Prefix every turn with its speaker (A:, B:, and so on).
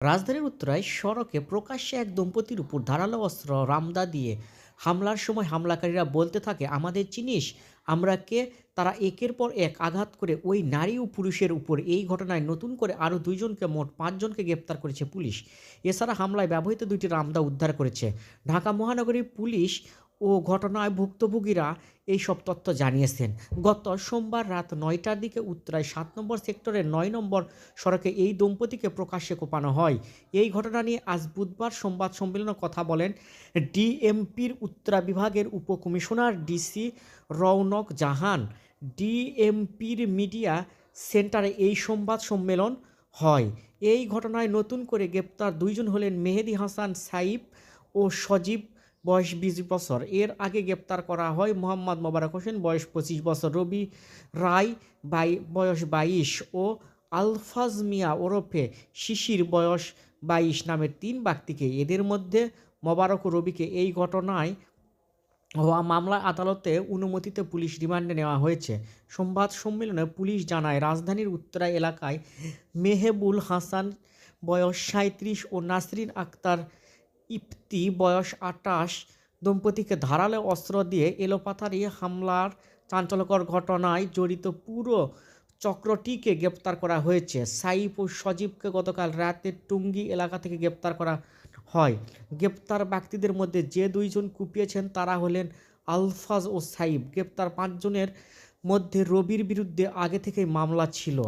A: রাজধানীর উত্তরায় সড়কে প্রকাশ্যে এক দম্পতির উপর ধারালো অস্ত্র, রামদা দিয়ে হামলার সময় হামলাকারীরা বলতে থাকে, আমাদের চিনিস, আমরা কে? তারা একের পর এক আঘাত করে ওই নারী ও পুরুষের উপর। এই ঘটনায় নতুন করে আরও দুইজনকে মোট পাঁচজনকে গ্রেপ্তার করেছে পুলিশ। এছাড়া হামলায় ব্যবহৃত দুইটি রামদা উদ্ধার করেছে। ঢাকা মহানগরী পুলিশ ও ঘটনায় ভুক্তভোগীরা এই সব তথ্য জানিয়েছেন। গত সোমবার রাত নয়টার দিকে উত্তরায় সাত নম্বর সেক্টরের নয় নম্বর সড়কে এই দম্পতিকে প্রকাশ্যে কোপানো হয়। এই ঘটনা নিয়ে আজ বুধবার সংবাদ সম্মেলনে কথা বলেন ডিএমপির উত্তরা বিভাগের উপকমিশনার ডিসি রৌনক জাহান। ডিএমপির মিডিয়া সেন্টারে এই সংবাদ সম্মেলন হয়। এই ঘটনায় নতুন করে গ্রেপ্তার দুইজন হলেন মেহেদি হাসান সাইফ ও সজীব বয়স বিশ বছর। এর আগে গ্রেপ্তার করা হয় মোহাম্মদ মোবারক হোসেন, বয়স পঁচিশ বছর, রবি রায় বাই, বয়স বাইশ ও আলফাজ মিয়া ওরফে শিশির বয়স বাইশ নামের তিন ব্যক্তিকে। এদের মধ্যে মোবারক ও রবিকে এই ঘটনায় হওয়া মামলা আদালতে অনুমতিতে পুলিশ রিমান্ডে নেওয়া হয়েছে। সংবাদ সম্মেলনে পুলিশ জানায়, রাজধানীর উত্তরা এলাকায় মেহেবুল হাসান বয়স সাঁত্রিশ ও নাসরিন আক্তার ইফতি বয়স আটাশ, দম্পতিকে ধারালো অস্ত্র দিয়ে এলোপাথারি হামলার চাঞ্চল্যকর ঘটনায় জড়িত পুরো চক্রটিকে গ্রেপ্তার করা হয়েছে। সাইফ ও সজীবকে গতকাল রাতে টুঙ্গি এলাকা থেকে গ্রেপ্তার করা হয়। গ্রেপ্তার ব্যক্তিদের মধ্যে যে দুইজন কুপিয়েছেন তারা হলেন আলফাজ ও সাইব গ্রেপ্তার পাঁচজনের মধ্যে রবির বিরুদ্ধে আগে থেকেই মামলা ছিল।